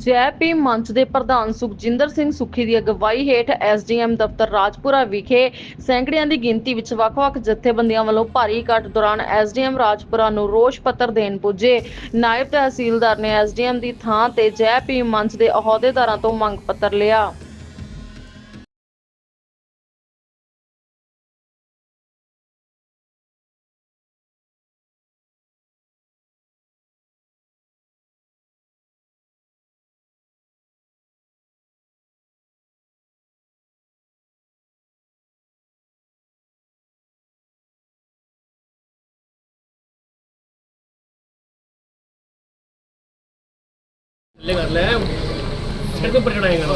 ਜੈ ਭੀਮ ਮੰਚ ਦੇ ਪ੍ਰਧਾਨ ਸੁਖਜਿੰਦਰ ਸਿੰਘ ਸੁਖੀ ਦੀ ਅਗਵਾਈ ਹੇਠ ਐਸਡੀਐਮ ਦਫ਼ਤਰ ਰਾਜਪੁਰਾ ਵਿਖੇ ਸੈਂਕੜਿਆਂ ਦੀ ਗਿਣਤੀ ਵਿੱਚ ਵੱਖ-ਵੱਖ ਜਥੇਬੰਦੀਆਂ ਵੱਲੋਂ ਭਾਰੀ ਇਕੱਠ ਦੌਰਾਨ ਐਸਡੀਐਮ ਰਾਜਪੁਰਾ ਨੂੰ ਰੋਸ਼ ਪੱਤਰ ਦੇਣ ਪੁੱਜੇ। ਨਾਇਬ ਤਹਿਸੀਲਦਾਰ ਨੇ ਐਸਡੀਐਮ ਦੀ ਥਾਂ ਤੇ ਜੈ ਭੀਮ ਮੰਚ ਦੇ ਅਹੁਦੇਦਾਰਾਂ ਤੋਂ ਮੰਗ ਪੱਤਰ ਲਿਆ।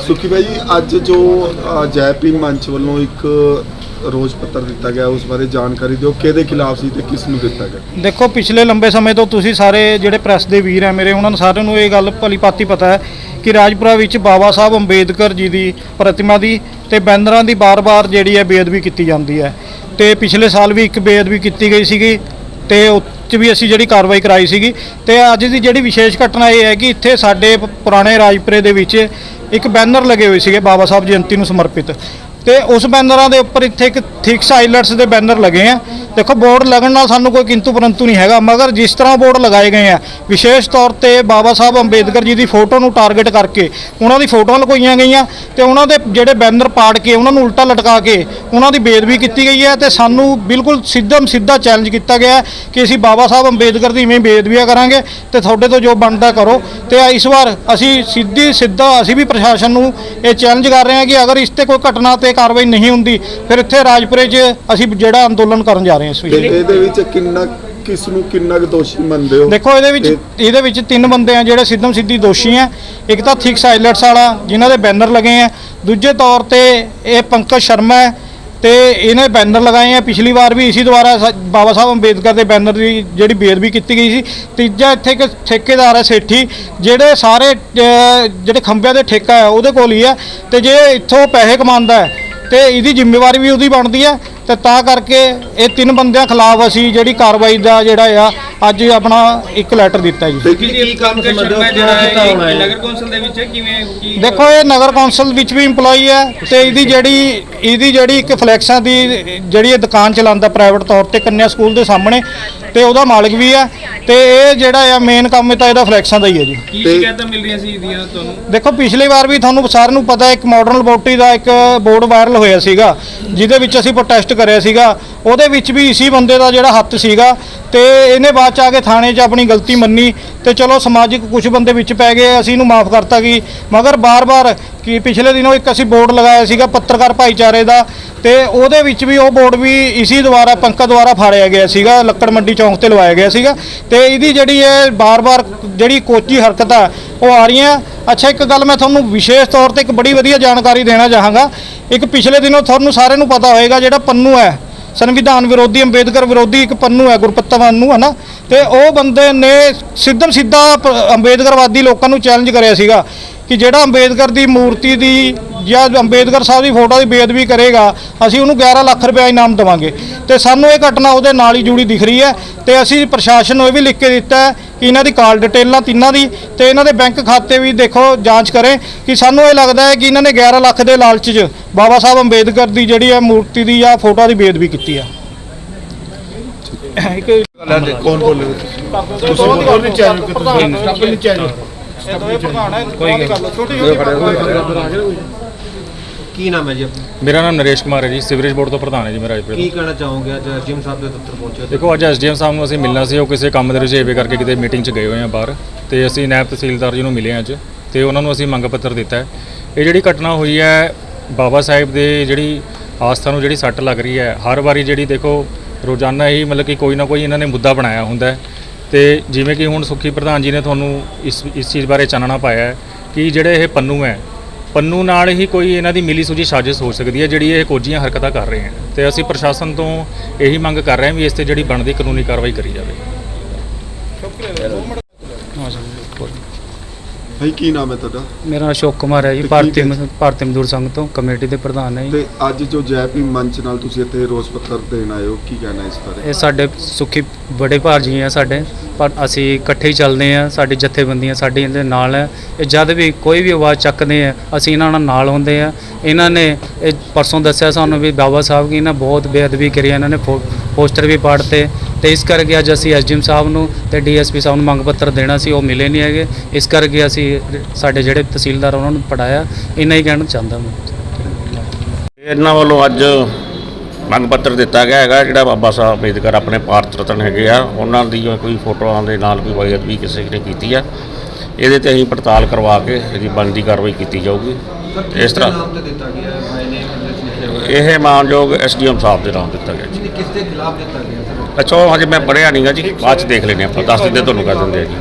ਸੁਖੀ ਭਾਈ ਜੀ ਅੱਜ ਜੋ ਅ, ਜੈ ਭੀਮ ਮੰਚ ਵੱਲੋਂ ਇੱਕ ਰੋਜ਼ ਪੱਤਰ ਦਿੱਤਾ ਗਿਆ ਉਸ ਬਾਰੇ ਜਾਣਕਾਰੀ ਦਿਓ। ਕਿਹਦੇ ਖਿਲਾਫ ਸੀ ਤੇ ਕਿਸ ਨੂੰ ਦਿੱਤਾ ਗਿਆ? ਦੇਖੋ ਪਿਛਲੇ ਲੰਬੇ ਸਮੇਂ ਤੋਂ ਤੁਸੀਂ ਸਾਰੇ ਜਿਹੜੇ ਪ੍ਰੈਸ ਦੇ ਵੀਰ ਹੈ ਮੇਰੇ ਉਹਨਾਂ ਨੂੰ ਸਾਰਿਆਂ ਨੂੰ ਇਹ ਗੱਲ ਭਲੀ ਭਾਤੀ ਪਤਾ ਹੈ ਕਿ ਰਾਜਪੁਰਾ ਵਿੱਚ ਬਾਬਾ ਸਾਹਿਬ ਅੰਬੇਦਕਰ ਜੀ ਦੀ ਪ੍ਰਤਿਮਾ ਦੀ ਤੇ ਬੈਨਰਾਂ ਦੀ ਬਾਰ-ਬਾਰ ਜਿਹੜੀ ਹੈ ਬੇਅਦਬੀ ਕੀਤੀ ਜਾਂਦੀ ਹੈ। ਤੇ ਪਿਛਲੇ ਸਾਲ ਵੀ ਇੱਕ ਬੇਅਦਬੀ ਕੀਤੀ ਗਈ ਸੀਗੀ ਤੇ ਉੱਚ ਵੀ ਅਸੀਂ ਜਿਹੜੀ ਕਾਰਵਾਈ ਕਰਾਈ ਸੀਗੀ ਤੇ ਅੱਜ ਦੀ ਜਿਹੜੀ ਵਿਸ਼ੇਸ਼ ਘਟਨਾ ਇਹ ਹੈ ਕਿ ਇੱਥੇ ਸਾਡੇ ਪੁਰਾਣੇ ਰਾਜਪੁਰੇ ਦੇ ਵਿੱਚ ਇੱਕ ਬੈਨਰ ਲੱਗੇ ਹੋਏ ਸੀਗੇ ਬਾਬਾ ਸਾਹਿਬ ਜਯੰਤੀ ਨੂੰ ਸਮਰਪਿਤ। ਤੇ ਉਸ ਬੈਨਰਾਂ ਦੇ ਉੱਪਰ ਇੱਥੇ ਇੱਕ ਥਿਕਸ ਆਈਲੈਟਸ ਦੇ ਬੈਨਰ ਲੱਗੇ ਆ। ਦੇਖੋ, ਬੋਰਡ ਲੱਗਣ ਨਾਲ ਸਾਨੂੰ ਕੋਈ ਕਿੰਤੂ ਪਰੰਤੂ ਨਹੀਂ ਹੈਗਾ, ਮਗਰ ਜਿਸ ਤਰ੍ਹਾਂ ਬੋਰਡ ਲਗਾਏ ਗਏ ਆ, ਵਿਸ਼ੇਸ਼ ਤੌਰ ਤੇ ਬਾਬਾ ਸਾਹਿਬ ਅੰਬੇਦਕਰ ਜੀ ਦੀ ਫੋਟੋ ਨੂੰ ਟਾਰਗੇਟ ਕਰਕੇ, ਉਹਨਾਂ ਦੀ ਫੋਟੋਆਂ ਲਗਾਈਆਂ ਗਈਆਂ ਤੇ ਉਹਨਾਂ ਦੇ ਜਿਹੜੇ ਬੈਨਰ ਪਾੜ ਕੇ, ਉਹਨਾਂ ਨੂੰ ਉਲਟਾ ਲਟਕਾ ਕੇ, ਉਹਨਾਂ ਦੀ ਬੇਦਬੀ ਕੀਤੀ ਗਈ ਹੈ ਤੇ ਸਾਨੂੰ ਬਿਲਕੁਲ ਸਿੱਧਮ ਸਿੱਧਾ ਚੈਲੰਜ ਕੀਤਾ ਗਿਆ ਕਿ ਅਸੀਂ ਬਾਬਾ ਸਾਹਿਬ ਅੰਬੇਦਕਰ ਦੀ ਇਵੇਂ ਬੇਦਬੀਆਂ ਕਰਾਂਗੇ ਤੇ ਤੁਹਾਡੇ ਤੋਂ ਜੋ ਬਣਦਾ ਕਰੋ। ਤੇ ਇਸ ਵਾਰ ਅਸੀਂ ਸਿੱਧੀ ਸਿੱਧਾ ਅਸੀਂ ਵੀ ਪ੍ਰਸ਼ਾਸਨ ਨੂੰ ਇਹ ਚੈਲੰਜ ਕਰ ਰਹੇ ਹਾਂ ਕਿ ਅਗਰ ਇਸ ਤੇ ਕੋਈ ਘਟਨਾ ਤੇ ਕਾਰਵਾਈ ਨਹੀਂ ਹੁੰਦੀ ਫਿਰ ਇੱਥੇ ਰਾਜਪੁਰੇ 'ਚ ਅਸੀਂ ਜਿਹੜਾ ਅੰਦੋਲਨ ਕਰਨ ਜਾ ਰਹੇ ਹਾਂ ਇਸ ਤੇ ਵਿੱਚ ਇਹਦੇ ਵਿੱਚ ਕਿੰਨਾ ਕਿਸ ਨੂੰ ਕਿੰਨਾ ਕੁ ਦੋਸ਼ੀ ਮੰਨਦੇ ਹੋ? ਦੇਖੋ ਇਹਦੇ ਵਿੱਚ ਇਹਦੇ ਵਿੱਚ ਤਿੰਨ ਬੰਦੇ ਆ ਜਿਹੜੇ ਸਿੱਧਮ ਸਿੱਧੀ ਦੋਸ਼ੀ ਆ। ਇੱਕ ਤਾਂ ਥਿਕ ਸਾਈਲੈਂਟਸ ਵਾਲਾ ਜਿਨ੍ਹਾਂ ਦੇ ਬੈਨਰ ਲੱਗੇ ਆ। ਦੂਜੇ ਤੌਰ ਤੇ ਇਹ ਪੰਕਜ ਸ਼ਰਮਾ ਹੈ ਤੇ ਇਹਨੇ ਬੈਨਰ ਲਗਾਏ ਆ। ਪਿਛਲੀ ਵਾਰ ਵੀ ਇਸੇ ਦੁਆਰਾ ਸ- ਬਾਬਾ ਸਾਹਿਬ ਅੰਬੇਦਕਰ ਦੇ ਬੈਨਰ ਦੀ ਜਿਹੜੀ ਬੇਦਬੀ ਕੀਤੀ ਗਈ ਸੀ। ਤੀਜਾ ਇੱਥੇ ਇੱਕ ਠੇਕੇਦਾਰ ਹੈ ਸੇਠੀ ਜਿਹੜੇ ਸਾਰੇ ਜਿਹੜੇ ਖੰਭਿਆਂ ਦੇ ਠੇਕਾ ਹੈ ਉਹਦੇ ਕੋਲ ਹੀ ਹੈ ਤੇ ਜੇ ਇੱਥੋਂ ਪੈਸੇ ਕਮਾਉਂਦਾ ਹੈ ਤੇ ਇਹਦੀ ਜ਼ਿੰਮੇਵਾਰੀ ਵੀ ਉਹਦੀ ਬਣਦੀ ਹੈ ਤੇ ਤਾਂ ਕਰਕੇ ਇਹ ਤਿੰਨ ਬੰਦਿਆਂ ਖਿਲਾਫ ਅਸੀਂ ਜਿਹੜੀ ਕਾਰਵਾਈ ਦਾ ਜਿਹੜਾ ਆ ਅੱਜ ਆਪਣਾ ਇੱਕ ਲੈਟਰ ਦਿੱਤਾ ਜੀ। ਤੇ ਕੀ ਕੀ ਕੰਮ ਹੋ? ਜਿਹੜਾ ਹੈ? ਨਗਰ ਕੌਂਸਲ ਦੇ ਵਿੱਚ ਕਿਵੇਂ ਕੀ ਦੇਖੋ ਇਹ ਨਗਰ ਕੌਂਸਲ ਵਿੱਚ ਵੀ EMPLOYE ਹੈ ਤੇ ਇਹਦੀ ਜਿਹੜੀ ਇਹਦੀ ਜਿਹੜੀ ਇੱਕ ਫਲੈਕਸਾਂ ਦੀ ਜਿਹੜੀ ਇਹ ਦੁਕਾਨ ਚਲਾਉਂਦਾ ਪ੍ਰਾਈਵੇਟ ਤੌਰ ਤੇ ਕੰਨਿਆ ਸਕੂਲ ਦੇ ਸਾਹਮਣੇ ਤੇ ਉਹਦਾ ਮਾਲਕ ਵੀ ਹੈ ਤੇ ਇਹ ਜਿਹੜਾ ਆ ਮੇਨ ਕੰਮ ਤਾਂ ਇਹਦਾ ਫਲੈਕਸਾਂ ਦਾ ਹੀ ਹੈ ਜੀ। ਕੀ ਸ਼ਿਕਾਇਤਾਂ ਮਿਲ ਰਹੀਆਂ ਸੀ ਇਹਦੀਆਂ ਤੁਹਾਨੂੰ? ਦੇਖੋ ਪਿਛਲੀ ਵਾਰ ਵੀ ਤੁਹਾਨੂੰ ਸਾਰਿਆਂ ਨੂੰ ਪਤਾ ਇੱਕ ਮਾਡਰਨ ਲੈਬੋਰਟਰੀ ਦਾ ਇੱਕ ਬੋਰਡ ਵਾਇਰਲ ਹੋਇਆ ਸੀਗਾ ਜਿਹਦੇ ਵਿੱਚ ਅਸੀਂ ਪ੍ਰੋਟੈਸਟ ਕਰਿਆ ਸੀਗਾ ਉਹਦੇ ਵਿੱਚ ਵੀ ਇਸੀ ਬੰਦੇ ਦਾ ਜਿਹੜਾ ਹੱਥ ਸੀਗਾ ਤੇ ਇਹਨੇ ਬਾਅਦ ਚ ਆ ਕੇ ਥਾਣੇ 'ਚ ਆਪਣੀ ਗਲਤੀ ਮੰਨੀ ਤੇ ਚਲੋ ਸਮਾਜਿਕ ਕੁਝ ਬੰਦੇ ਵਿੱਚ ਪੈ ਗਏ, ਅਸੀਂ ਇਹਨੂੰ ਮਾਫ ਕਰਤਾ ਕਿ ਮਗਰ ਬਾਰ-ਬਾਰ ਕਿ ਪਿਛਲੇ ਦਿਨੋਂ ਇੱਕ ਅਸੀਂ ਬੋਰਡ ਲਗਾਇਆ ਸੀਗਾ ਪੱਤਰਕਾਰ ਭਾਈਚਾਰੇ ਦਾ ਤੇ ਉਹਦੇ ਵਿੱਚ ਵੀ ਉਹ ਬੋਰਡ ਵੀ ਇਸੀ ਦੁਆਰਾ ਪੰਕਾ ਦੁਆਰਾ ਫਾੜਿਆ ਗਿਆ ਸੀਗਾ, ਲੱਕੜ ਮੰਡੀ ਚੌਂਕ ਤੇ ਲਵਾਇਆ ਗਿਆ ਸੀਗਾ। ਤੇ ਇਹਦੀ ਜਿਹੜੀ ਇਹ ਬਾਰ-ਬਾਰ ਜਿਹੜੀ ਕੋਚੀ ਹਰਕਤ ਆ, ਉਹ ਆ ਰਹੀਆਂ ਅੱਛਾ, ਇੱਕ ਗੱਲ ਮੈਂ ਤੁਹਾਨੂੰ ਵਿਸ਼ੇਸ਼ ਤੌਰ ਤੇ ਇੱਕ ਬੜੀ ਵਧੀਆ ਜਾਣਕਾਰੀ ਦੇਣਾ ਚਾਹਾਂਗਾ। ਇੱਕ ਪਿਛਲੇ ਦਿਨੋਂ ਤੁਹਾਨੂੰ ਸਾਰਿਆਂ ਨੂੰ ਪਤਾ ਹੋਏਗਾ ਜਿਹੜਾ ਪੰਨੂ ਹੈ ਸੰਵਿਧਾਨ ਵਿਰੋਧੀ, ਅੰਬੇਦਕਰ ਵਿਰੋਧੀ ਇੱਕ ਪੰਨੂ ਹੈ ਗੁਰਪੱਤਵਾਨ ਨੂੰ ਹਨਾ? ਤੇ ਉਹ ਬੰਦੇ ਨੇ ਸਿੱਧਮ ਸਿੱਧਾ ਅੰਬੇਦਕਰਵਾਦੀ ਲੋਕਾਂ ਨੂੰ ਚੈਲੰਜ ਕਰਿਆ ਸੀਗਾ ਕਿ ਜਿਹੜਾ ਅੰਬੇਦਕਰ ਦੀ ਮੂਰਤੀ ਦੀ ਜਾਂ ਅੰਬੇਦਕਰ ਸਾਹਿਬ ਦੀ ਫੋਟੋ ਦੀ ਬੇਅਦਬੀ ਕਰੇਗਾ, ਅਸੀਂ ਉਹਨੂੰ 11 ਲੱਖ ਰੁਪਏ ਇਨਾਮ ਦੇਵਾਂਗੇ। ਤੇ ਸਾਨੂੰ ਇਹ ਘਟਨਾ ਉਹਦੇ ਨਾਲ ਹੀ ਜੁੜੀ ਦਿਖ ਰਹੀ ਹੈ ਤੇ ਅਸੀਂ ਪ੍ਰਸ਼ਾਸਨ ਨੂੰ ਇਹ ਵੀ ਲਿਖ ਕੇ ਦਿੱਤਾ ਹੈ ਕਿ ਇਹਨਾਂ ਦੀ ਕਾਲ ਡਿਟੇਲਾਂ ਤਿੰਨਾਂ ਦੀ ਤੇ ਇਹਨਾਂ ਦੇ ਬੈਂਕ ਖਾਤੇ ਵੀ ਦੇਖੋ ਜਾਂਚ ਕਰੇ ਕਿ ਸਾਨੂੰ ਇਹ ਲੱਗਦਾ ਹੈ ਕਿ ਇਹਨਾਂ ਨੇ 11 ਲੱਖ ਦੇ ਲਾਲਚ 'ਚ ਬਾਬਾ ਸਾਹਿਬ ਅੰਬੇਦਕਰ ਦੀ ਜਿਹੜੀ ਹੈ ਮੂਰਤੀ ਦੀ ਜਾਂ ਫੋਟੋ ਦੀ ਬੇਅਦਬੀ ਕੀਤੀ ਹੈ ਇੱਕ ਕੌਣ ਬੋਲੇ ਤੁਸੀਂ? ਬੋਲੋ ਨਹੀਂ ਚਾਹੀਏ ਕਿ ਤੁਸੀਂ ਸਟਾਪ ਨਹੀਂ ਚਾਹੀਏ ਕੋਈ ਗੱਲ ਛੋਟੀ ਛੋਟੀ ਕੀ ਨਾਮ ਹੈ ਜੀ ਆਪਣਾ? ਮੇਰਾ ਨਾਮ ਨਰੇਸ਼ ਕੁਮਾਰ ਹੈ ਜੀ ਸੀਵਰੇਜ ਬੋਰਡ ਤੋਂ ਪ੍ਰਧਾਨ ਹੈ ਜੀ ਮੇਰਾ ਕੀ ਕਹਿਣਾ ਚਾਹੋਗੇ ਅੱਜ ਜਿਮ ਸਾਹਿਬ ਦੇ ਦਫ਼ਤਰ ਪਹੁੰਚੇ ਹੋ? ਦੇਖੋ ਅੱਜ ਐਸਡੀਐਮ ਸਾਹਿਬ ਨੂੰ ਅਸੀਂ ਮਿਲਣਾ ਸੀ ਉਹ ਕਿਸੇ ਕੰਮ ਦੇ ਰਿਝੇਵੇ ਕਰਕੇ ਕਿਤੇ ਮੀਟਿੰਗ 'ਚ ਗਏ ਹੋਏ ਆ ਬਾਹਰ ਤੇ ਅਸੀਂ ਨਾਇਬ ਤਹਿਸੀਲਦਾਰ ਜੀ ਨੂੰ ਮਿਲੇ ਅੱਜ ਤੇ ਉਹਨਾਂ ਨੂੰ ਅਸੀਂ ਮੰਗ ਪੱਤਰ ਦਿੱਤਾ ਹੈ ਇਹ ਜਿਹੜੀ ਘਟਨਾ ਹੋਈ ਹੈ ਬਾਬਾ ਸਾਹਿਬ ਦੇ ਜਿਹੜੀ ਆਸਥਾ ਨੂੰ ਜਿਹੜੀ ਸੱਟ ਲੱਗ ਰਹੀ ਹੈ ਹਰ ਵਾਰੀ ਜਿਹੜੀ ਦੇਖੋ ਰੋਜ਼ਾਨਾ ਹੀ ਮਤਲਬ ਕਿ ਕੋਈ ਨਾ ਕੋਈ ਇਹਨਾਂ ਨੇ ਮੁੱਦਾ ਬਣਾਇਆ ਹੁੰਦਾ ਹੈ ਤੇ ਜਿਵੇਂ ਕਿ ਹੁਣ ਸੁਖੀ ਪ੍ਰਧਾਨ ਜੀ ਨੇ ਤੁਹਾਨੂੰ ਇਸ ਇਸ ਚੀਜ਼ ਬਾਰੇ ਚਾਨਣਾ ਪਾਇਆ ਹੈ ਕਿ ਜਿਹੜੇ ਇਹ ਪੰਨੂ ਹੈ ਪੰਨੂ ਨਾਲ ਹੀ ਕੋਈ ਇਹਨਾਂ ਦੀ ਮਿਲੀ ਸੁਜੀ ਸਾਜ਼ਿਸ਼ ਹੋ ਸਕਦੀ ਹੈ ਜਿਹੜੀ ਇਹ ਕੋਝੀਆਂ ਹਰਕਤਾਂ ਕਰ ਰਹੇ ਹਨ। ਤੇ ਅਸੀਂ ਪ੍ਰਸ਼ਾਸਨ ਤੋਂ ਇਹੀ ਮੰਗ ਕਰ ਰਹੇ ਹਾਂ ਵੀ ਇਸ ਤੇ ਜਿਹੜੀ ਬਣਦੀ ਕਾਨੂੰਨੀ ਕਾਰਵਾਈ ਕਰੀ ਜਾਵੇ। ਭਾਈ ਕੀ ਨਾਮ ਹੈ ਤੁਹਾਡਾ? ਮੇਰਾ ਨਾਮ ਅਸ਼ੋਕ ਕੁਮਾਰ ਹੈ ਜੀ ਭਾਰਤੀ ਮ- ਭਾਰਤੀ ਮਜ਼ਦੂਰ ਸੰਘ ਤੋਂ ਕਮੇਟੀ ਦੇ ਪ੍ਰਧਾਨ ਹੈ ਜੀ। ਤੇ ਅੱਜ ਜੋ ਜੈ ਭੀਮ ਮੰਚ ਨਾਲ ਤੁਸੀਂ ਇੱਥੇ ਰੋਜ਼ ਪੱਤਰ ਦੇਣ ਆਏ ਹੋ ਕੀ ਕਹਿਣਾ ਇਸ ਬਾਰੇ? ਇਹ ਸਾਡੇ ਸੁਖੀ ਬੜੇ ਭਾਰ ਜੀ ਹੈ ਸਾਡੇ। ਪਰ ਅਸੀਂ ਇਕੱਠੇ ਹੀ ਚੱਲਦੇ ਆ ਸਾਡੀ ਜਥੇਬੰਦੀਆਂ ਸਾਡੀ ਇਹਦੇ ਨਾਲ ਹੈ। ਇਹ ਜਦ ਵੀ ਕੋਈ ਵੀ ਆਵਾਜ਼ ਚੱਕਦੇ ਆ, ਅਸੀਂ ਇਹਨਾਂ ਨਾਲ ਨਾਲ ਹੁੰਦੇ ਆ। ਇਹਨਾਂ ਨੇ ਇਹ ਪਰਸੋਂ ਦੱਸਿਆ ਸਾਨੂੰ ਵੀ ਬਾਬਾ ਸਾਹਿਬ ਕੀ ਨਾ ਬਹੁਤ ਬੇਅਦਬੀ ਕਰੀ ਇਹਨਾਂ ਨੇ ਪੋ- ਪੋਸਟਰ ਵੀ ਪਾੜਤੇ। ਤੇ ਇਸ ਕਰਕੇ ਅੱਜ ਅਸੀਂ ਐਸਡੀਐਮ ਸਾਹਿਬ ਨੂੰ ਤੇ ਡੀਐਸਪੀ ਸਾਹਿਬ ਨੂੰ ਮੰਗ ਪੱਤਰ ਦੇਣਾ ਸੀ, ਉਹ ਮਿਲੇ ਨਹੀਂ ਹੈਗੇ। ਇਸ ਕਰਕੇ ਅਸੀਂ ਸਾਡੇ ਜਿਹੜੇ ਤਹਿਸੀਲਦਾਰ ਉਹਨਾਂ ਨੂੰ ਪੜਾਇਆ ਇਹਨਾਂ ਹੀ ਕਹਿਣਾ ਚਾਹੁੰਦਾ ਮੈਂ। ਇਹਨਾਂ ਵੱਲੋਂ ਅੱਜ ਮੰਗ ਪੱਤਰ ਦਿੱਤਾ ਗਿਆ ਹੈਗਾ ਜਿਹੜਾ ਬਾਬਾ ਸਾਹਿਬ ਅੰਬੇਦਕਰ ਆਪਣੇ ਭਾਰਤ ਰਤਨ ਹੈਗੇ ਆ ਉਹਨਾਂ ਦੀ ਕੋਈ ਫੋਟੋਆਂ ਦੇ ਨਾਲ ਕੋਈ ਬੇਅਦਬੀ ਕਿਸੇ ਨੇ ਕੀਤੀ ਆ ਇਹਦੇ ਤੇ ਅਸੀਂ ਪੜਤਾਲ ਕਰਵਾ ਕੇ ਇਹਦੀ ਬਣਦੀ ਕਾਰਵਾਈ ਕੀਤੀ ਜਾਊਗੀ। ਇਸ ਤਰ੍ਹਾਂ। ਨਾਮ ਤੇ ਦਿੱਤਾ ਗਿਆ ਹੈ? ਬਾਈ ਨੇਮ ਐਡਰੈਸ ਲਿਖਿਆ ਹੋਇਆ ਇਹ ਮਾਨਯੋਗ ਐਸਡੀਐਮ ਸਾਹਿਬ ਦੇ ਨਾਮ ਦਿੱਤਾ ਗਿਆ ਜੀ। ਕਿਸ ਦੇ ਖਿਲਾਫ ਦਿੱਤਾ ਗਿਆ ਅੱਛਾ ਉਹ ਹਜੇ ਮੈਂ ਪੜਿਆ ਨਹੀਂਗਾ ਜੀ ਬਾਅਦ ਚ ਦੇਖ ਲੈਨੇ ਆਪਾਂ ਦੱਸ ਦਿੰਦੇ ਤੁਹਾਨੂੰ ਕਰ ਦਿੰਦੇ ਆ ਜੀ।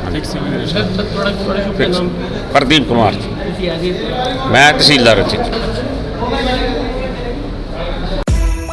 ਪ੍ਰਦੀਪ ਕੁਮਾਰ ਜੀ। ਮੈਂ ਤਹਿਸੀਲਦਾਰ ਜੀ।